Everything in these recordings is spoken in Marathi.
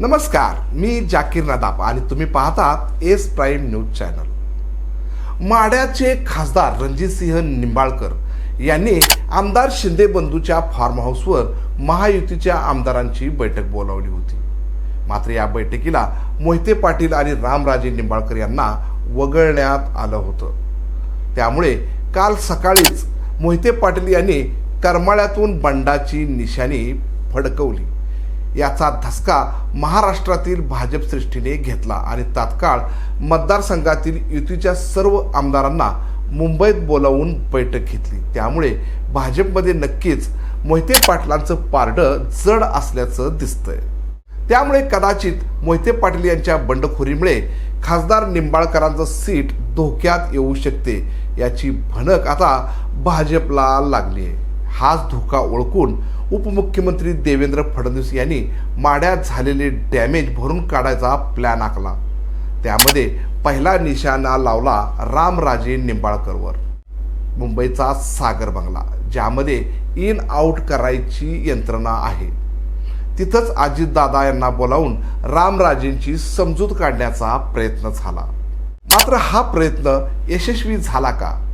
नमस्कार मी जाकीर नदाब आणि तुम्ही पाहतात एस प्राईम न्यूज चॅनल. माड्याचे खासदार रणजितसिंह निंबाळकर यांनी आमदार शिंदे बंधूच्या फार्म हाऊसवर महायुतीच्या आमदारांची बैठक बोलावली होती. मात्र या बैठकीला मोहिते पाटील आणि रामराजे निंबाळकर यांना वगळण्यात आलं होतं. त्यामुळे काल सकाळीच मोहिते पाटील यांनी करमाळ्यातून बंडाची निशाणी फडकवली. याचा धसका महाराष्ट्रातील भाजप सृष्टीने घेतला आणि तात्काळ मतदारसंघातील युतीच्या सर्व आमदारांना मुंबईत बोलावून बैठक घेतली. त्यामुळे भाजपमध्ये नक्कीच मोहिते पाटलांचं पारडं जड असल्याचं दिसतंय. त्यामुळे कदाचित मोहिते पाटील यांच्या बंडखोरीमुळे खासदार निंबाळकरांचं सीट धोक्यात येऊ शकते याची भनक आता भाजपला लागली आहे हाच धोका ओळखून उपमुख्यमंत्री देवेंद्र फडणवीस यांनी माड्यात झालेले डॅमेज भरून काढायचा प्लॅन आखला. त्यामध्ये पहिला निशाणा लावला रामराजे निंबाळकरवर. मुंबईचा सागर बंगला ज्यामध्ये इन आउट करायची यंत्रणा आहे. तिथंच अजितदादा यांना बोलावून रामराजेंची समजूत काढण्याचा प्रयत्न झाला. मात्र हा प्रयत्न यशस्वी झाला का?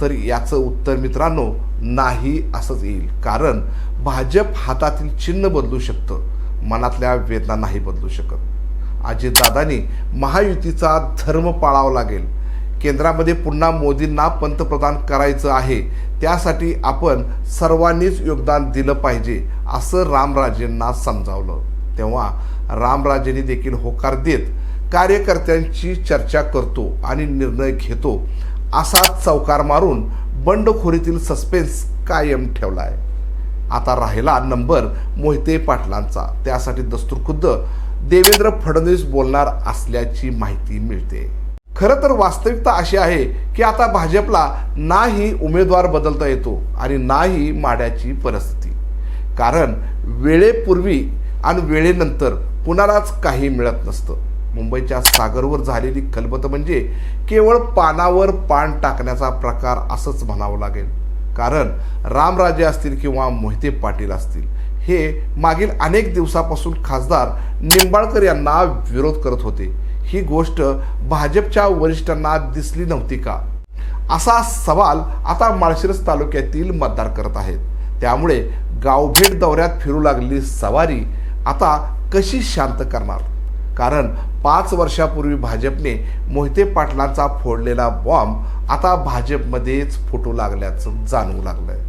तर याचं उत्तर मित्रांनो नाही असंच येईल. कारण भाजप हातातील चिन्ह बदलू शकतं. मनातल्या वेदना नाही बदलू शकत. अजितदादांनी महायुतीचा धर्म पाळावा लागेल. केंद्रामध्ये पुन्हा मोदींना पंतप्रधान करायचं आहे. त्यासाठी आपण सर्वांनीच योगदान दिलं पाहिजे असं रामराजेंना समजावलं. तेव्हा रामराजेंनी देखील होकार देत कार्यकर्त्यांची चर्चा करतो आणि निर्णय घेतो. असाच चौकार मारून बंडखोरीतील सस्पेन्स कायम ठेवला आहे आता राहिला नंबर मोहिते पाटलांचा. त्यासाठी दस्तूरखुद्द देवेंद्र फडणवीस बोलणार असल्याची माहिती मिळते. खरं तर वास्तविकता अशी आहे की आता भाजपला नाही उमेदवार बदलता येतो आणि नाही माड्याची परिस्थिती. कारण वेळेपूर्वी आणि वेळेनंतर कुणालाच काही मिळत नसतं. मुंबईच्या सागरवर झालेली खलबत म्हणजे केवळ पानावर पान टाकण्याचा प्रकार असंच म्हणावं लागेल. कारण रामराजे असतील किंवा मोहिते पाटील असतील हे मागील अनेक दिवसापासून खासदार निंबाळकर यांना विरोध करत होते. ही गोष्ट भाजपच्या वरिष्ठांना दिसली नव्हती का? असा सवाल आता माळशिरस तालुक्यातील मतदार करत आहेत. त्यामुळे गावभेट दौऱ्यात फिरू लागलेली सवारी आता कशी शांत करणार? कारण पाच वर्षापूर्वी भाजपने मोहिते पाटलांचा फोडलेला बॉम्ब आता भाजपमध्येच फुटू लागल्याचं जाणवू आहे